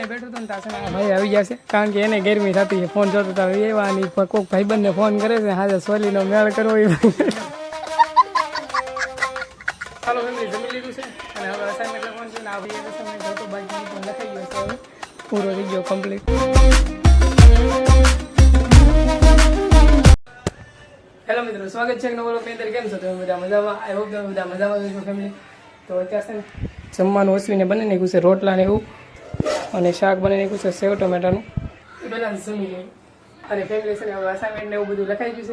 અહીંયા બેઠો હતો ને ભાઈ આવી જશે. કારણ કે એને ગરમી થતી છે. ફોન જોતો તો એવાની કોઈક ભાઈબંધને ફોન કરે છે. હાજર સોલીનો મેળ કરવો એ ચાલો ને હતો પૂરો થઈ ગયો કમ્પ્લીટ હેલો મિત્રો, સ્વાગત છે નવો લોકો અંદર. કેમ છો? તમે બધા મજામાં? આઈ હોપ તમે બધા મજામાં છો ફેમિલી તો અત્યારે છે ને જમવાનું ઓસવીને બને નાખ્યું છે. રોટલા ને એવું. અને શાક બની નાખ્યું સેવ ટમેટાનું. બધા જમી લઈએ અને ફેમિલી છે ને હવે અસાઇનમેન્ટ ને એવું બધું લખાઈ ગયું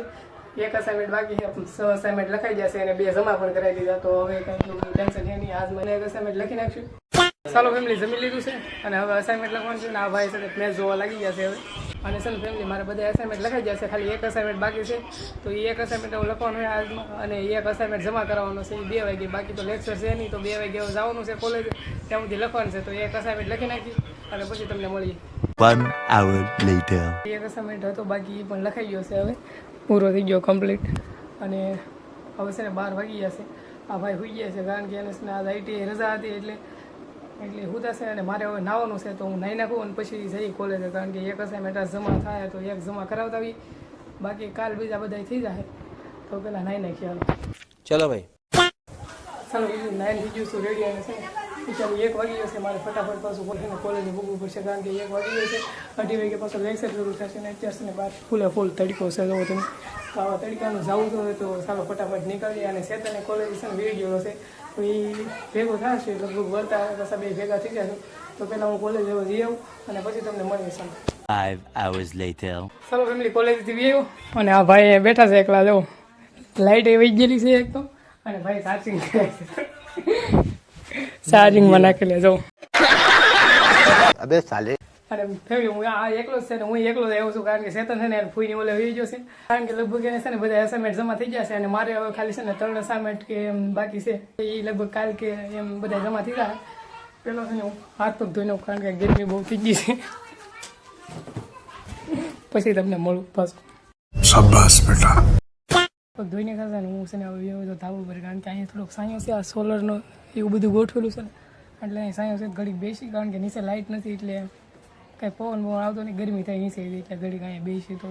છે. એક અસાઇનમેન્ટ બાકી છે છ અસાઇનમેન્ટ લખાઈ જશે અને બે જમા પણ કરાવી દીધા. તો હવે કંઈ ટેન્શન છે નહીં. આજ મને એક અસાઇનમેન્ટ લખી નાખશું. ચાલો ફેમિલી જમી લીધું છે અને હવે અસાઇનમેન્ટ લખવાનું છે ને આ ભાઈ સાથે મેચ જોવા લાગી ગયા છે હવે. અને છે ને ફેમિલી મારે બધા અસાઇનમેન્ટ લખાઈ ગયા છે. ખાલી એક અસાઇનમેન્ટ બાકી છે. તો એ એક અસાઇનમેન્ટ હું લખવાનું હોય આજમાં અને એક અસાઇનમેન્ટ જમા કરાવવાનો છે. એ બે વાગે. બાકી તો લેક્ચર છે નહીં તો બે વાગે જવાનું છે કોલેજ ત્યાં સુધી લખવાનું છે. તો એક અસાઇનમેન્ટ લખી નાખી અને પછી તમને મળીએ. One hour later. એક અસાઇનમેન્ટ હતો બાકી એ પણ લખાઈ ગયો છે હવે. પૂરો થઈ ગયો કમ્પ્લીટ અને હવે છે ને બાર વાગી ગયા છે. આ ભાઈ હોઈ ગયા છે કારણ કે એને છે આજ આઈટી રજા હતી એટલે એટલે હું થશે અને મારે હવે નાવાનું છે તો હું નાહી નાખું અને પછી જઈ કોલેજે કારણ કે એક અસાઇનમેન્ટ જમા થાય તો એક જમા કરાવતા આવી બાકી કાલ બીજા બધા થઈ જાય. તો પેલા નાઈ નાખી હાલો. ચલો ભાઈ. ચાલો બીજું નાઈન થઈ ગયું છું રેડી અને છે. ચાલો એક વાગી જશે મારે ફટાફટ પાછું કોલેજને કોલેજ ભોગવું પડશે કારણ કે એક વાગી જશે અઢી વાગે પાછો લેક્ચર શરૂ થશે ને અત્યાર સુધી બાર ફૂલે ફૂલ તડકો છે જોવો તમે. તો આવા તડકાનું જવું તો તો ચાલો ફટાફટ નીકળી અને ચેતને કોલેજ છે ને વીડિયો હશે. તો એ ભેગો થશે લગભગ વળતા પાછા બે ભેગા થઈ જશે તો પહેલાં હું કોલેજ એવો જઈ આવું અને પછી તમને મળીએ સામે. ફાઈવ આવર્સ લેટર ચાલો ફેમિલી કોલેજથી બી અને આ ભાઈ બેઠા છે એકલા જવું લાઇટ એવી ગયેલી છે એક તો. અને ભાઈ ચાર્જિંગ કરે છે. નાખી લે જાઉં અબે સાલે. અને ફેમિલી હું આ એકલો જ છે ને હું એકલો જ આવ્યો છું કારણ કે સેતન છે ને ફૂઈ ફૂઈને ઓલે વહી ગયો છે. કારણ કે લગભગ એને છે ને બધા એસાઇનમેન્ટ જમા થઈ જશે અને મારે હવે ખાલી છે ને ત્રણ અસાઇનમેન્ટ કે એમ બાકી છે. એ લગભગ કાલ કે એમ બધા જમા થઈ જાય પેલો છે ને હું હાથ પગ ધોઈને કારણ કે ગરમી બહુ થઈ ગઈ છે. પછી તમને મળું પાછું. શાબાશ બેટા. પગ ધોઈને ખાતા ને હું છે ને હવે વ્યવસ્થા ધાબો પર કારણ કે અહીંયા થોડોક સાયો છે આ સોલરનો એવું બધું ગોઠવેલું છે ને. એટલે સાયો છે ઘડીક બેસી કારણ કે નીચે લાઇટ નથી એટલે કાંઈ પવન બવન આવતો નહીં, ગરમી થાય નીચે એટલે ઘડી કાંઈ બેસી તો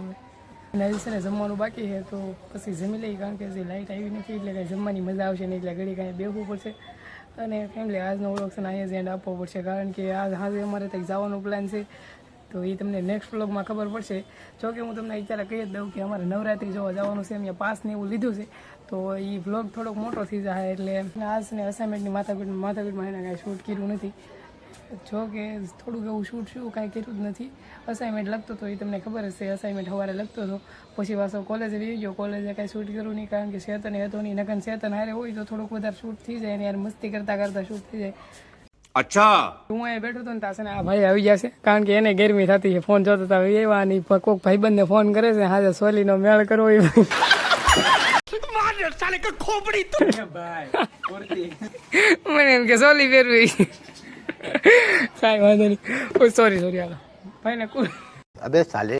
અને હજી જમવાનું બાકી છે, તો પછી જમી લઈએ, કારણ કે હજી લાઇટ આવી નથી, એટલે કાંઈ જમવાની મજા આવશે નહીં, એટલે ઘડી કાંઈ બેસવું પડશે. અને ફેમિલી આજનો વ્લોગ અહીંયા જ એન્ડ આપવો પડશે, કારણ કે આજ હાજે અમારે ત્યાં જવાનો પ્લાન છે. તો એ તમને નેક્સ્ટ વ્લોગમાં ખબર પડશે. જો કે હું તમને અત્યારે કહી જ દઉં કે અમારે નવરાત્રી જોવા જવાનું છે, અહીંયા પાસ ને એવું લીધું છે. તો એ વ્લોગ થોડોક મોટો થઈ જાય, એટલે આજ ને અસાઇનમેન્ટની માથાપીઠ માથાપીઠમાં એને કાંઈ શૂટ કર્યું નથી. જો કે થોડુંક એવું શૂટ શું કાંઈ કર્યું જ નથી. અસાઇનમેન્ટ લખતો હતો એ તમને ખબર હશે અસાઇનમેન્ટ સવારે લખતો હતો. પછી પાછો કોલેજે રહી ગયો. કોલેજે કાંઈ શૂટ કરું નહીં કારણ કે શેતન હતો નહીં. નકન શેતન હારે હોય તો થોડુંક વધારે શૂટ થઈ જાય અને યાર મસ્તી કરતા કરતાં શૂટ થઈ જાય. અચ્છા. હું અહીંયા બેઠો હતો ને તાસે આ ભાઈ આવી જશે કારણ કે એને ગરમી થતી છે. ફોન જોતો હતા એવા નહીં. કોઈક ભાઈબંધને ફોન કરે છે હાજર સોલીનો મેળ કરવો એ સાલે ખોપડી મને એમ કે સોલી ફેરવી કાંઈ વાંધો નહીં ઓ સોરી સોરી હાલો ભાઈ ને કુડ अबे साले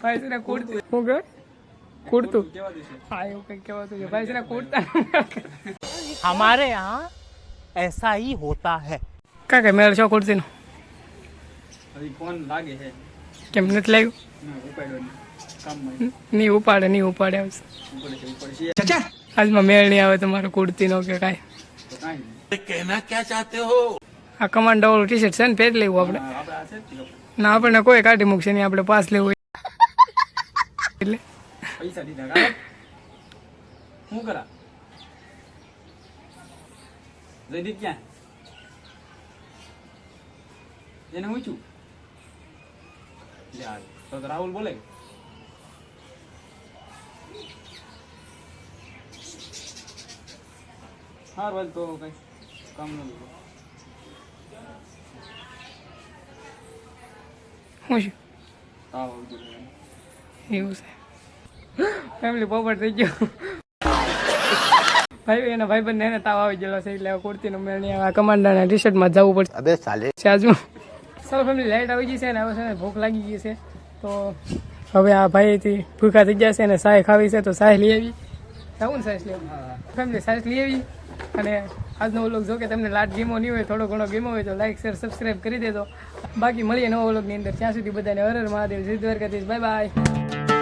ભાઈ છે ને કુડતું શું કહે કુડતું હા એવું કંઈક કહેવાતું છે ભાઈ છે ને કુડતા हमारे यहाँ ऐसा ही होता है કાં કે મેળ છો કુડતીનો હજી ફોન લાગે છે કેમ નથી લાગ્યું ના ઉપાડ્યો નહીં કામમાં નહીં ઉપાડે નહીં ઉપાડે આવશે ઉપડે છે ઉપડે છે આજમાં મેળ નહીં આવે તમારો કુડતીનો કે કાંઈ તો ચાહતે હો? આ કમાન્ડો વાળું ટી શર્ટ છે ને પહેરી લેવું આપણે. ના આપણને કોઈ કાઢી મૂકશે નહીં આપણે પાસ લેવું એટલે. પૈસા દીધા શું કરા? જયદીપ ક્યાં? એને હું છું તો રાહુલ બોલે. હા રોજ તો કઈ. શું એવું છે. ફેમિલી પોપટ થઈ ગયો. ભાઈ એના ભાઈ બંને એને તાવ આવી ગયેલો છે એટલે કુર્તી નું મેળની આ કમાન્ડરના ટી શર્ટમાં જવું પડશે. અબે સાલે સાજુ ચાલો ફેમિલી લાઈટ આવી ગઈ છે ને હવે ભૂખ લાગી ગઈ છે. તો હવે આ ભાઈથી ભૂખા થઈ ગયા છે અને સાય ખાવી છે તો સાય લઈ આવી. જવું ને સાય લેવા ફેમિલી લઈ આવી. અને આજનો વ્લોગ જો કે તમને લાટ ગેમો નહીં હોય થોડો ઘણો ગેમો હોય તો લાઈક શેર સબસ્ક્રાઈબ કરી દેજો. બાકી મળીએ નવો વ્લોગની અંદર. ત્યાં સુધી બધાને હર હર મહાદેવ. જય દ્વારકાધીશ. Bye bye